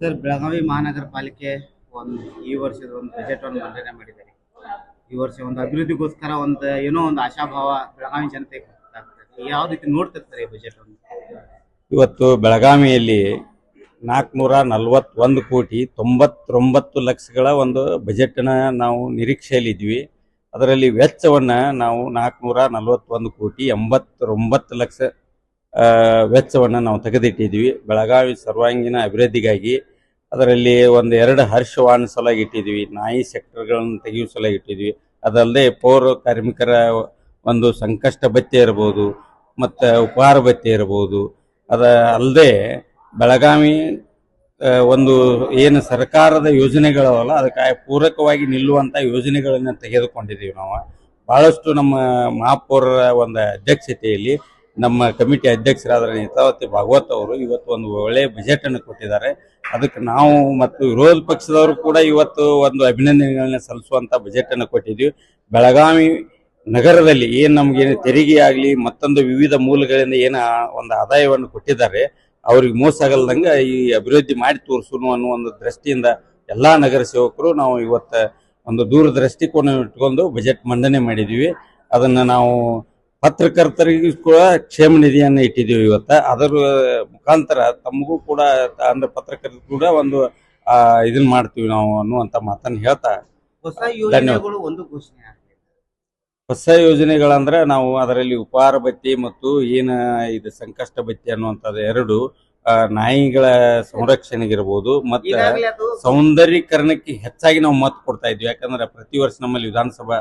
Sir, Belagavi ಮಹಾನಗರ ಪಾಲಿಕೆ ಒಂದು ಈ ವರ್ಷದ ಒಂದು ಬಜೆಟ್ ಅನ್ನು ಮಂಡನೆ ಮಾಡಿದ್ದಾರೆ. ಈ ವರ್ಷ ಒಂದು ಅಭಿವೃದ್ಧಿಗೋಸ್ಕರ ಒಂದು ಏನೋ ಒಂದು ಆಶಾಭಾವ ಬೆಳಗಾವಿ ಜನತೆ ಯಾವ ರೀತಿ ನೋಡ್ತಿರ್ತಾರೆ ಈ ಬಜೆಟ್ ಅನ್ನು ಇವತ್ತು ಬೆಳಗಾವಿಯಲ್ಲಿ ನಾಲ್ಕುನೂರ ನಲವತ್ತೊಂದು ಕೋಟಿ ತೊಂಬತ್ತೊಂಬತ್ತು ಲಕ್ಷಗಳ ಒಂದು ಬಜೆಟ್ನ ನಾವು ನಿರೀಕ್ಷೆಯಲ್ಲಿದ್ವಿ ಅದರಲ್ಲಿ ವೆಚ್ಚವನ್ನು ನಾವು ನಾಲ್ಕುನೂರ ನಲವತ್ತೊಂದು ಕೋಟಿ ಎಂಬತ್ತೊಂಬತ್ತು ಲಕ್ಷ ವೆಚ್ಚವನ್ನು ನಾವು ತೆಗೆದಿಟ್ಟಿದ್ದೀವಿ. ಬೆಳಗಾವಿ ಸರ್ವಾಂಗೀಣ ಅಭಿವೃದ್ಧಿಗಾಗಿ ಅದರಲ್ಲಿ ಒಂದು ಎರಡು ಹರ್ಷವಾಹನ ಸಲಾಗಿ ಇಟ್ಟಿದ್ವಿ ನಾಯಿ ಸೆಕ್ಟರ್ಗಳನ್ನು ತೆಗೆಯುವ ಸಲಾಗಿ ಇಟ್ಟಿದ್ವಿ ಅದಲ್ಲದೆ ಪೌರ ಕಾರ್ಮಿಕರ ಒಂದು ಸಂಕಷ್ಟ ಭತ್ಯೆ ಇರ್ಬೋದು, ಮತ್ತು ಉಪಹಾರ ಭತ್ಯೆ ಇರ್ಬೋದು. ಅದ ಅಲ್ಲದೆ ಬೆಳಗಾವಿ ಒಂದು ಏನು ಸರ್ಕಾರದ ಯೋಜನೆಗಳವಲ್ಲ, ಅದಕ್ಕೆ ಪೂರಕವಾಗಿ ನಿಲ್ಲುವಂಥ ಯೋಜನೆಗಳನ್ನು ತೆಗೆದುಕೊಂಡಿದ್ದೀವಿ ನಾವು. ಭಾಳಷ್ಟು ನಮ್ಮ ಮಹಾಪೌರರ ಒಂದು ಅಧ್ಯಕ್ಷತೆಯಲ್ಲಿ ನಮ್ಮ ಕಮಿಟಿ ಅಧ್ಯಕ್ಷರಾದ ನೇತಾವತಿ ಭಾಗವತ್ ಅವರು ಇವತ್ತು ಒಂದು ಒಳ್ಳೆಯ ಬಜೆಟನ್ನು ಕೊಟ್ಟಿದ್ದಾರೆ. ಅದಕ್ಕೆ ನಾವು ಮತ್ತು ವಿರೋಧ ಪಕ್ಷದವರು ಕೂಡ ಇವತ್ತು ಒಂದು ಅಭಿನಂದನೆಗಳನ್ನ ಸಲ್ಲಿಸುವಂತ ಬಜೆಟ್ ಅನ್ನು ಕೊಟ್ಟಿದ್ವಿ ಬೆಳಗಾವಿ ನಗರದಲ್ಲಿ ಏನು ನಮಗೆ ತೆರಿಗೆ ಆಗಲಿ, ಮತ್ತೊಂದು ವಿವಿಧ ಮೂಲಗಳಿಂದ ಏನು ಒಂದು ಆದಾಯವನ್ನು ಕೊಟ್ಟಿದ್ದಾರೆ, ಅವ್ರಿಗೆ ಮೋಸ ಆಗಲ್ದಂಗೆ ಈ ಅಭಿವೃದ್ಧಿ ಮಾಡಿ ತೋರಿಸೋನು ಅನ್ನೋ ಒಂದು ದೃಷ್ಟಿಯಿಂದ ಎಲ್ಲಾ ನಗರ ಸೇವಕರು ನಾವು ಇವತ್ತು ಒಂದು ದೂರದೃಷ್ಟಿಕೋನ ಇಟ್ಕೊಂಡು ಬಜೆಟ್ ಮಂಡನೆ ಮಾಡಿದ್ವಿ ಅದನ್ನ ನಾವು ಪತ್ರಕರ್ತರಿಗೂ ಕೂಡ ಕ್ಷೇಮ ನಿಧಿಯನ್ನು ಇಟ್ಟಿದ್ದೀವಿ ಇವತ್ತ. ಅದರ ಮುಖಾಂತರ ತಮಗೂ ಕೂಡ ಅಂದ್ರೆ ಪತ್ರಕರ್ತರು ಕೂಡ ಒಂದು ಇದನ್ನ ಮಾಡ್ತೀವಿ ನಾವು ಅನ್ನುವಂತ ಮಾತನ್ನು ಹೇಳ್ತಾ ಹೊಸ ಯೋಜನೆಗಳು ಒಂದು ಘೋಷಣೆ ಹೊಸ ಯೋಜನೆಗಳಂದ್ರೆ ನಾವು ಅದರಲ್ಲಿ ಉಪಹಾರ ಬತ್ತಿ ಮತ್ತು ಏನು ಇದು ಸಂಕಷ್ಟ ಭತ್ಯೆ ಅನ್ನುವಂಥದ್ದು ಎರಡು ನಾಯಿಗಳ ಸಂರಕ್ಷಣೆಗಿರ್ಬೋದು ಮತ್ತೆ ಸೌಂದರ್ಯೀಕರಣಕ್ಕೆ ಹೆಚ್ಚಾಗಿ ನಾವು ಮತ್ ಕೊಡ್ತಾ ಇದ್ವಿ. ಯಾಕಂದ್ರೆ ಪ್ರತಿ ವರ್ಷ ನಮ್ಮಲ್ಲಿ ವಿಧಾನಸಭಾ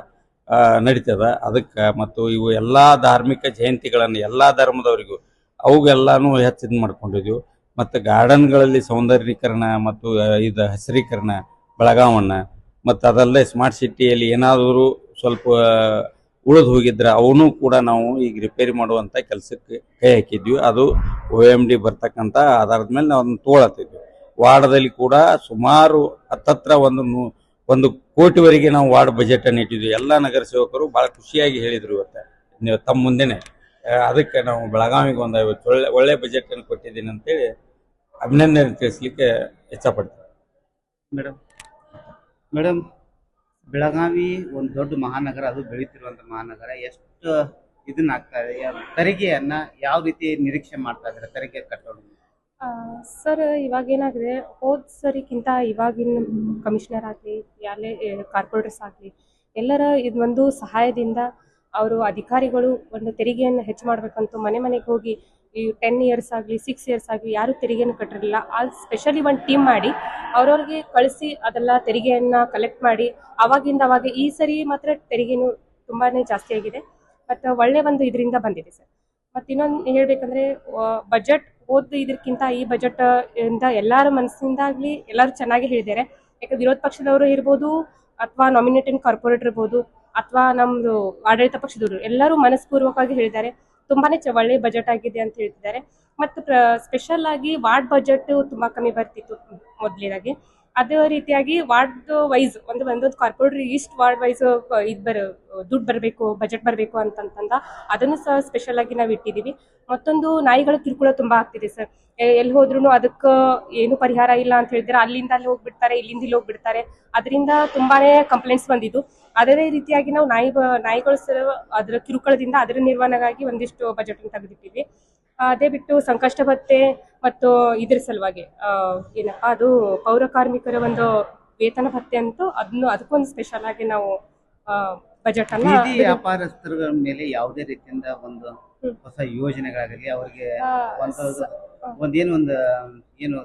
ನಡೀತದ. ಅದಕ್ಕೆ ಮತ್ತು ಇವು ಎಲ್ಲ ಧಾರ್ಮಿಕ ಜಯಂತಿಗಳನ್ನು ಎಲ್ಲ ಧರ್ಮದವರಿಗೂ ಅವುಗೆಲ್ಲನೂ ಹೆಚ್ಚು ಇದು ಮಾಡ್ಕೊಂಡಿದ್ವಿ. ಮತ್ತು ಗಾರ್ಡನ್ಗಳಲ್ಲಿ ಸೌಂದರ್ಯೀಕರಣ ಮತ್ತು ಇದು ಹಸಿರೀಕರಣ, ಬೆಳಗಾವಣ್ಣ, ಮತ್ತು ಅದಲ್ಲದೆ ಸ್ಮಾರ್ಟ್ ಸಿಟಿಯಲ್ಲಿ ಏನಾದರೂ ಸ್ವಲ್ಪ ಉಳಿದು ಹೋಗಿದ್ರೆ ಅವನು ಕೂಡ ನಾವು ಈಗ ರಿಪೇರಿ ಮಾಡುವಂಥ ಕೆಲಸಕ್ಕೆ ಕೈ ಹಾಕಿದ್ವಿ. ಅದು ಒ ಎಂ ಡಿ ಬರ್ತಕ್ಕಂಥ ಆಧಾರದ ಮೇಲೆ ನಾವು ಅದನ್ನು ತೊಗೊಳತ್ತಿದ್ವಿ ವಾರ್ಡದಲ್ಲಿ ಕೂಡ ಸುಮಾರು ಹತ್ತತ್ರ ಒಂದು ನೂ- ಒಂದು ಕೋಟಿವರೆಗೆ ನಾವು ವಾರ್ಡ್ ಬಜೆಟ್ ಅನ್ನು ಇಟ್ಟಿದ್ವಿ. ಎಲ್ಲ ನಗರ ಸೇವಕರು ಬಹಳ ಖುಷಿಯಾಗಿ ಹೇಳಿದ್ರು ಇವತ್ತು. ನೀವು ತಮ್ಮ ಮುಂದೆನೆ. ಅದಕ್ಕೆ ನಾವು ಬೆಳಗಾವಿಗೆ ಒಂದು ಐವತ್ತು ಒಳ್ಳೆ ಒಳ್ಳೆ ಬಜೆಟ್ ಅನ್ನು ಕೊಟ್ಟಿದ್ದೀನಿ ಅಂತೇಳಿ ಅಭಿನಂದನೆ ತಿಳಿಸ್ಲಿಕ್ಕೆ ಇಚ್ಛಪಡ್ತೀನಿ. ಮೇಡಮ್ ಮೇಡಮ್ ಬೆಳಗಾವಿ ಒಂದು ದೊಡ್ಡ ಮಹಾನಗರ, ಅದು ಬೆಳೀತಿರುವಂಥ ಮಹಾನಗರ. ಎಷ್ಟು ಇದನ್ನ ಆಗ್ತಾ ಇದೆ? ತೆರಿಗೆಯನ್ನ ಯಾವ ರೀತಿ ನಿರೀಕ್ಷೆ ಮಾಡ್ತಾ ಇದ್ದಾರೆ? ತೆರಿಗೆ ಕಟ್ಟೋದು ಸರ್, ಇವಾಗ ಏನಾಗಿದೆ? ಹೋದ ಸರಿಗಿಂತ ಇವಾಗಿನ ಕಮಿಷನರ್ ಆಗಲಿ ಯಾರೇ ಕಾರ್ಪೊರೇಟರ್ಸ್ ಆಗಲಿ, ಎಲ್ಲರ ಇದೊಂದು ಸಹಾಯದಿಂದ ಅವರು ಅಧಿಕಾರಿಗಳು ಒಂದು ತೆರಿಗೆಯನ್ನು ಹೆಚ್ಚು ಮಾಡಬೇಕಂತೂ ಮನೆ ಮನೆಗೆ ಹೋಗಿ ಈ ಟೆನ್ ಇಯರ್ಸ್ ಆಗಲಿ ಸಿಕ್ಸ್ ಇಯರ್ಸ್ ಆಗಲಿ ಯಾರು ತೆರಿಗೆಯನ್ನು ಕಟ್ಟಿರಲಿಲ್ಲ. ಆ ಸ್ಪೆಷಲಿ ಒಂದು ಟೀಮ್ ಮಾಡಿ ಅವ್ರವ್ರಿಗೆ ಕಳಿಸಿ ಅದೆಲ್ಲ ತೆರಿಗೆಯನ್ನು ಕಲೆಕ್ಟ್ ಮಾಡಿ ಅವಾಗಿಂದ ಅವಾಗ ಈ ಸರಿ ಮಾತ್ರ ತೆರಿಗೆನೂ ತುಂಬಾ ಜಾಸ್ತಿ ಆಗಿದೆ. ಮತ್ತು ಒಳ್ಳೆ ಒಂದು ಇದರಿಂದ ಬಂದಿದೆ ಸರ್. ಮತ್ತು ಇನ್ನೊಂದು ಹೇಳಬೇಕಂದ್ರೆ ಬಜೆಟ್ ಓದ್ ಇದಕ್ಕಿಂತ ಈ ಬಜೆಟ್ ಇಂದ ಎಲ್ಲರ ಮನಸ್ಸಿಂದಾಗ್ಲಿ ಎಲ್ಲರೂ ಚೆನ್ನಾಗಿ ಹೇಳಿದ್ದಾರೆ. ಯಾಕಂದ್ರೆ ವಿರೋಧ ಪಕ್ಷದವರು ಇರ್ಬೋದು ಅಥವಾ ನಾಮಿನೇಟೆಡ್ ಕಾರ್ಪೊರೇಟ್ ಇರ್ಬೋದು ಅಥವಾ ನಮ್ದು ಆಡಳಿತ ಪಕ್ಷದವರು ಎಲ್ಲರೂ ಮನಸ್ಪೂರ್ವಕವಾಗಿ ಹೇಳಿದ್ದಾರೆ. ತುಂಬಾನೇ ಒಳ್ಳೆ ಬಜೆಟ್ ಆಗಿದೆ ಅಂತ ಹೇಳ್ತಿದ್ದಾರೆ. ಮತ್ತು ಸ್ಪೆಷಲ್ ಆಗಿ ವಾರ್ಡ್ ಬಜೆಟ್ ತುಂಬಾ ಕಮ್ಮಿ ಬರ್ತಿತ್ತು ಮೊದಲಿನಾಗಿ ಅದೇ ರೀತಿಯಾಗಿ ವಾರ್ಡ್ ವೈಸ್ ಒಂದು ಒಂದೊಂದು ಕಾರ್ಪೊರೇಟರ್ ಇಷ್ಟು ವಾರ್ಡ್ ವೈಸ್ ಇದು ಬರ, ದುಡ್ಡು ಬರಬೇಕು ಬಜೆಟ್ ಬರಬೇಕು ಅಂತಂತಂದ ಅದನ್ನು ಸಹ ಸ್ಪೆಷಲ್ ಆಗಿ ನಾವು ಇಟ್ಟಿದ್ದೀವಿ ಮತ್ತೊಂದು ನಾಯಿಗಳ ಕಿರುಕುಳ ತುಂಬಾ ಆಗ್ತಿದೆ ಸರ್. ಎಲ್ಲಿ ಹೋದ್ರೂ ಅದಕ್ಕೆ ಏನು ಪರಿಹಾರ ಇಲ್ಲ ಅಂತ ಹೇಳಿದ್ರೆ ಅಲ್ಲಿಂದ ಅಲ್ಲಿ ಹೋಗ್ಬಿಡ್ತಾರೆ, ಇಲ್ಲಿಂದ ಇಲ್ಲಿ ಹೋಗ್ಬಿಡ್ತಾರೆ. ಅದರಿಂದ ತುಂಬಾನೇ ಕಂಪ್ಲೇಂಟ್ಸ್ ಬಂದಿದ್ದು. ಅದೇ ರೀತಿಯಾಗಿ ನಾವು ನಾಯಿ ನಾಯಿಗಳು ಸಹ ಅದರ ಕಿರುಕುಳದಿಂದ ಅದರ ನಿರ್ವಹಣೆಗಾಗಿ ಒಂದಿಷ್ಟು ಬಜೆಟ್ ತೆಗೆದಿಟ್ಟಿದ್ವಿ. ಅದೇ ಬಿಟ್ಟು ಸಂಕಷ್ಟ ಭತ್ಯೆ ಮತ್ತು ಇದ್ರ ಸಲುವಾಗಿ ಏನಪ್ಪ ಅದು ಪೌರ ಕಾರ್ಮಿಕರ ಒಂದು ವೇತನ ಭತ್ಯೆ ಅಂತೂ ಅದನ್ನು ಅದಕ್ಕೊಂದು ಸ್ಪೆಷಲ್ ಆಗಿ ನಾವು ಬಜೆಟ್ ಅನ್ನ ಬೀದಿ ವ್ಯಾಪಾರಸ್ಥರ ಮೇಲೆ ಯಾವುದೇ ರೀತಿಯಿಂದ ಒಂದು ಹೊಸ ಯೋಜನೆಗಳಾಗಲಿ ಅವರಿಗೆ ಒಂದು ಒಂದೇನು ಒಂದು ಏನು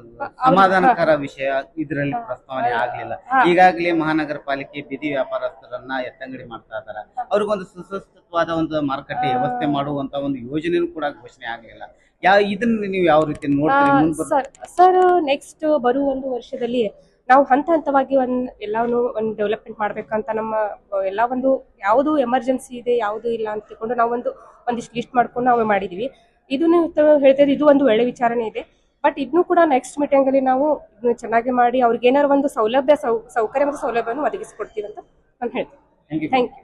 ಸಮಾಧಾನಕರ ವಿಷಯ ಇದರಲ್ಲಿ ಪ್ರಸ್ತಾವನೆ ಆಗ್ಲಿಲ್ಲ. ಈಗಾಗಲೇ ಮಹಾನಗರ ಪಾಲಿಕೆ ಬೀದಿ ವ್ಯಾಪಾರಸ್ಥರನ್ನ ಎತ್ತಂಗಡಿ ಮಾಡ್ತಾ ಇದಾರೆ. ಅವ್ರಿಗೊಂದು ಸುಸಂಸ್ಕೃತವಾದ ಒಂದು ಮಾರುಕಟ್ಟೆ ವ್ಯವಸ್ಥೆ ಮಾಡುವಂತ ಒಂದು ಯೋಜನೆನೂ ಕೂಡ ಘೋಷಣೆ ಆಗಲಿಲ್ಲ. ಯಾವ ಇದನ್ನ ನೀವು ಯಾವ ರೀತಿ ನೋಡ್ತೀರಿ ಸರ್ ನೆಕ್ಸ್ಟ್ ಬರುವ ಒಂದು ವರ್ಷದಲ್ಲಿ ನಾವು ಹಂತ ಹಂತವಾಗಿ ಒಂದ್ ಎಲ್ಲಾನು ಒಂದು ಡೆವಲಪ್ಮೆಂಟ್ ಮಾಡ್ಬೇಕಂತ ನಮ್ಮ ಎಲ್ಲ ಒಂದು ಯಾವುದು ಎಮರ್ಜೆನ್ಸಿ ಇದೆ ಯಾವುದು ಇಲ್ಲ ಅಂತ ತಿಳ್ಕೊಂಡು ನಾವು ಒಂದು ಒಂದಿಷ್ಟು ಲಿಸ್ಟ್ ಮಾಡ್ಕೊಂಡು ನಾವು ಮಾಡಿದೀವಿ. ಇದು ನೀವು ತ- ಇದು ಒಂದು ಒಳ್ಳೆ ವಿಚಾರನೇ ಇದೆ. ಬಟ್ ಇದನ್ನು ಕೂಡ ನೆಕ್ಸ್ಟ್ ಮೀಟಿಂಗ್ ಅಲ್ಲಿ ನಾವು ಇದನ್ನ ಚೆನ್ನಾಗಿ ಮಾಡಿ ಅವ್ರಿಗೆ ಏನಾದ್ರು ಒಂದು ಸೌಲಭ್ಯ ಸೌ ಸೌಕರ್ಯ ಮತ್ತು ಸೌಲಭ್ಯವನ್ನು ಒದಗಿಸಿಕೊಡ್ತೀವಿ ಅಂತ ನಾನು ಹೇಳ್ತೀನಿ. Thank you